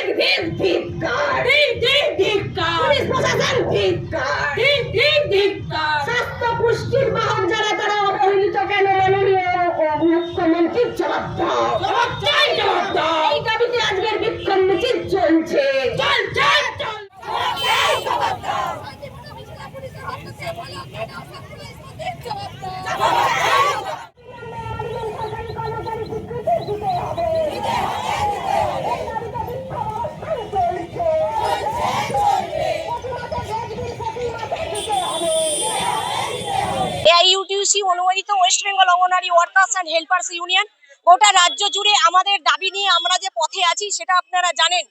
ভিক ভিক ধিক্কার ধিক ধিক ধিক্কার পুলিশ প্রশাসন ধিক্কার ধিক ধিক ধিক্কার স্বাস্থ্য পুষ্টির বাহক যারা তারা অবহেলিত কেন মাননীয় মুখ্যমন্ত্রীর জবাব দাও। জবাব চাই জবাব দাও। এই দাবিতে আজকের বিক্ষোভ মিছিল চলছে চল চল চল এআইইউটিউসি অনুমোদিত West Bengal anganwadi workers and helpers union গোটা রাজ্য জুড়ে আমাদের দাবি নিয়ে আমরা যে পথে আছি, সেটা আপনারা জানেন।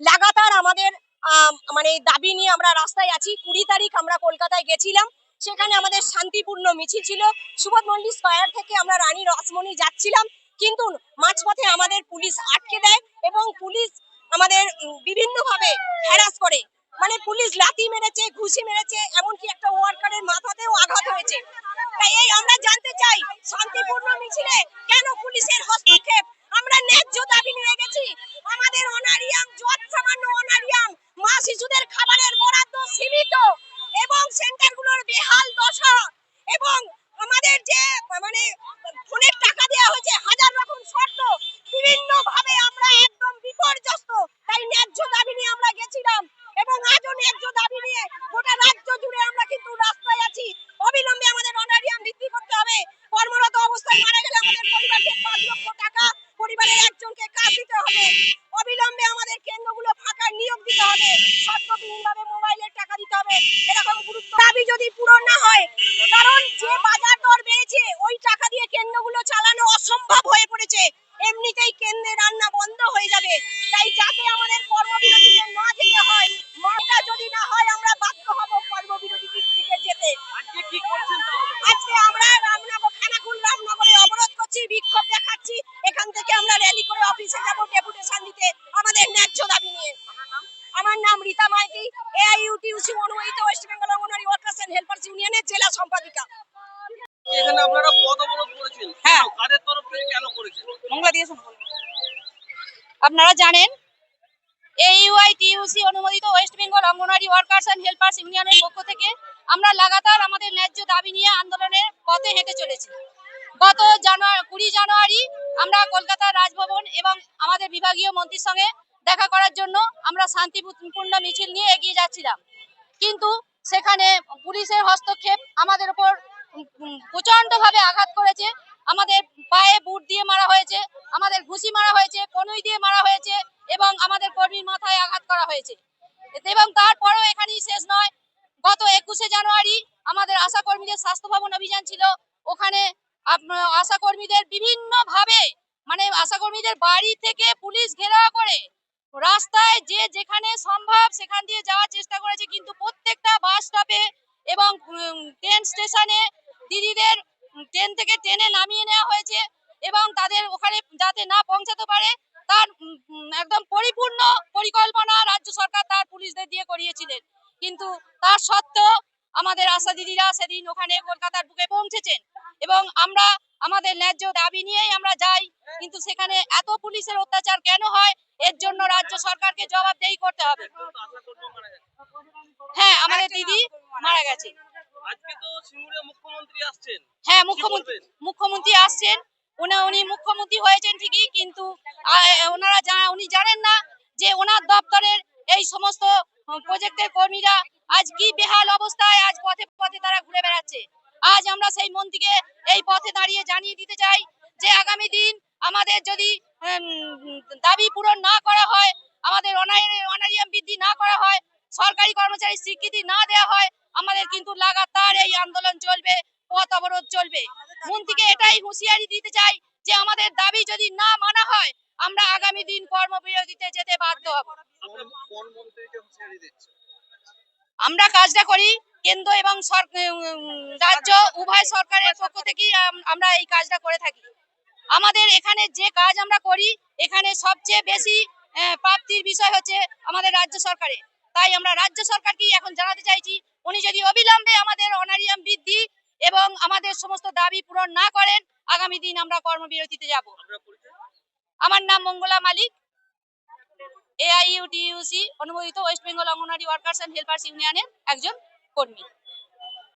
লাগাতার আমাদের মানে দাবি নিয়ে আমরা রাস্তায় আছি। কুড়ি তারিখ আমরা কলকাতায় গেছিলাম। সেখানে আমাদের শান্তিপূর্ণ মিছিল ছিল। সুবোধ মল্লিক স্কয়ার থেকে আমরা রানী রসমণি যাচ্ছিলাম। কিন্তু মাঝপথে আমাদের পুলিশ আটকে দেয় এবং পুলিশ আমাদের বিভিন্নভাবে হ্যারাস করে। মানে পুলিশ লাথি মেরেছে, ঘুষি মেরেছে, এমনকি একটা ওয়ার্কারের মাথাতেও আঘাত হয়েছে। এই আমরা জানতে চাই, শান্তিপূর্ণ মিছিলে কেন পুলিশের হস্তক্ষেপ? আমরা ন্যায্য দাবি নিয়ে গেছি। আমাদের অনারিয়াম যত সামান্য অনারিয়াম, মা শিশুদের খাবারের বরাদ্দ সীমিত এবং সেন্টারগুলোর বেহাল দশা এবং আমাদের যে মানে ফোনের টাকা দেওয়া হয়েছে হাজার রকম শর্ত বিভিন্ন ভাবে আমরা একদম বিপর্যস্ত। তাই ন্যায্য দাবি নিয়ে আমরা গেছিলাম এবং আজও ন্যায্য দাবি নিয়ে গোটা রাজ্য জুড়ে আমরা কিন্তু রাস্তায় আছি। অবিলম্বে আমাদের অনারিয়াম বৃদ্ধি করতে হবে কর্মরত অবস্থায় আমাদের পরিবারকে পাঁচ টাকা পরিবারের একজনকে কাজ দিতে হবে। অবিলম্বে আমাদের কেন্দ্রগুলো ফাঁকা নিয়োগ দিতে হবে। ভাবে মোবাইলের টাকা দিতে হবে। এরকম গুরুত্ব যদি পূরণ না হয় কারণ যে বাজার দর বেড়েছে ওই টাকা দিয়ে কেন্দ্রগুলো চালানো অসম্ভব হয়ে পড়েছে এমনিতেই কেন্দ্রে রান্না বন্ধ হয়ে যাবে তাই যাতে আমাদের কর্মবিরতিতে না যেতে হয় মাটা যদি না হয় আমরা বাধ্য হব কর্মবিরতি দিকে যেতে আজকে কি করছেন তাহলে আজকে আমরা রামনগর খানাকুল রামনগরে অবরোধ করছি বিক্ষোভ দেখাচ্ছি এখান থেকে আমরা র্যালি করে অফিসে যাব ডেপুটেশন দিতে আমাদের ন্যায্য দাবি নিয়ে। আমার নাম? রীতা মাইতি এআইইউটিউসি অনুমোদিত West Bengal anganwadi workers and helpers ইউনিয়নের জেলা সম্পাদিকা। এখানে আপনারা পদ অবরোধ করেছেন? হ্যাঁ। কাদের তরফ থেকে কেন করেছেন? দিয়ে আপনারা জানেন এইউআইটিইউসি অনুমোদিত West Bengal anganwadi workers and helpers ইউনিয়নের পক্ষ থেকে আমরা লাগাতার আমাদের ন্যায্য দাবি নিয়ে আন্দোলনের পথে হেঁটে চলেছি। গত জানুয়ারি কুড়ি জানুয়ারি আমরা কলকাতা রাজভবন এবং আমাদের বিভাগীয় মন্ত্রীর সঙ্গে দেখা করার জন্য আমরা শান্তিপূর্ণ মিছিল নিয়ে এগিয়ে যাচ্ছিলাম। কিন্তু সেখানে পুলিশের হস্তক্ষেপ আমাদের উপর প্রচণ্ড ভাবে আঘাত করেছে। আমাদের পায়ে বুট দিয়ে মারা হয়েছে, আমাদের ঘুষি মারা হয়েছে, কনুই দিয়ে মারা হয়েছে এবং আমাদের কর্মীর মাথায় আঘাত করা হয়েছে। এবং তারপরেও এখানেই শেষ নয়। গত একুশে জানুয়ারি আমাদের আশা কর্মীদের স্বাস্থ্য ভবন অভিযান ছিল। ওখানে আপ- আশা কর্মীদের বিভিন্ন ভাবে মানে আশা কর্মীদের বাড়ি থেকে পুলিশ ঘেরাও করে রাস্তায় যে যেখানে সম্ভব সেখান দিয়ে যাওয়ার চেষ্টা করেছে, কিন্তু প্রত্যেকটা বাস স্টপে এবং ট্রেন স্টেশনে দিদিদের ট্রেন থেকে ট্রেনে নামিয়ে নেওয়া হয়েছে এবং তাদের ওখানে যাতে না পৌঁছাতে পারে, তার একদম পরিপূর্ণ পরিকল্পনা রাজ্য সরকার তার পুলিশদের দিয়ে করিয়েছিলেন। কিন্তু তার সত্ত্বেও আমাদের আশা দিদিরা সেদিন ওখানে কলকাতার বুকে পৌঁছেছেন এবং আমরা, আমাদের ন্যায্য দাবি নিয়েই আমরা যাই, কিন্তু সেখানে এত পুলিশের অত্যাচার কেন হয়? এর জন্য রাজ্য সরকারকে জবাবদেহি করতে হবে। হ্যাঁ আমাদের দিদি মারা গেছে। হ্যাঁ মুখ্যমন্ত্রী মুখ্যমন্ত্রী আসছেন। উনি উনি মুখ্যমন্ত্রী হয়েছেন ঠিকই কিন্তু ওনারা জা- উনি জানেন না যে ওনার দপ্তরের এই সমস্ত প্রজেক্টের কর্মীরা আজ কি বেহাল অবস্থায় আজ পথে পথে তারা ঘুরে বেড়াচ্ছে। আজ আমরা সেই মন্ত্রীকে এই পথে দাঁড়িয়ে জানিয়ে দিতে চাই যে আগামী দিন আমাদের যদি দাবি পূরণ না করা হয়, আমাদের অনারি- অনারিয়াম বৃদ্ধি না করা হয়, সরকারি কর্মচারী স্বীকৃতি না দেওয়া হয়, আমাদের কিন্তু লাগাতার এই আন্দোলন চলবে, পথ অবরোধ চলবে। মন্ত্রীকে এটাই হুঁশিয়ারি দিতে চাই যে আমাদের দাবি যদি না মানা হয়, আমরা আগামী দিন কর্মবিরতিতে যেতে বাধ্য হব। আমরা কাজটা করি, কেন্দ্র এবং রাজ্য, উভয় সরকারের পক্ষ থেকেই আম- আমরা এই কাজটা করে থাকি। আমাদের এখানে যে কাজ আমরা করি, এখানে সবচেয়ে বেশি প্রাপ্তির বিষয় হচ্ছে আমাদের রাজ্য সরকারের। তাই আমরা রাজ্য সরকারকেই এখন জানাতে চাইছি, উনি যদি অবিলম্বে আমাদের অনারিয়াম বৃদ্ধি এবং আমাদের সমস্ত দাবি পূরণ না করেন, আগামী দিন আমরা কর্মবিরতিতে যাব। আমার নাম মঙ্গলা মালিক। এআইইউটিইউসি অনুমোদিত West Bengal anganwadi workers and helpers ইউনিয়নের একজন কর্মী।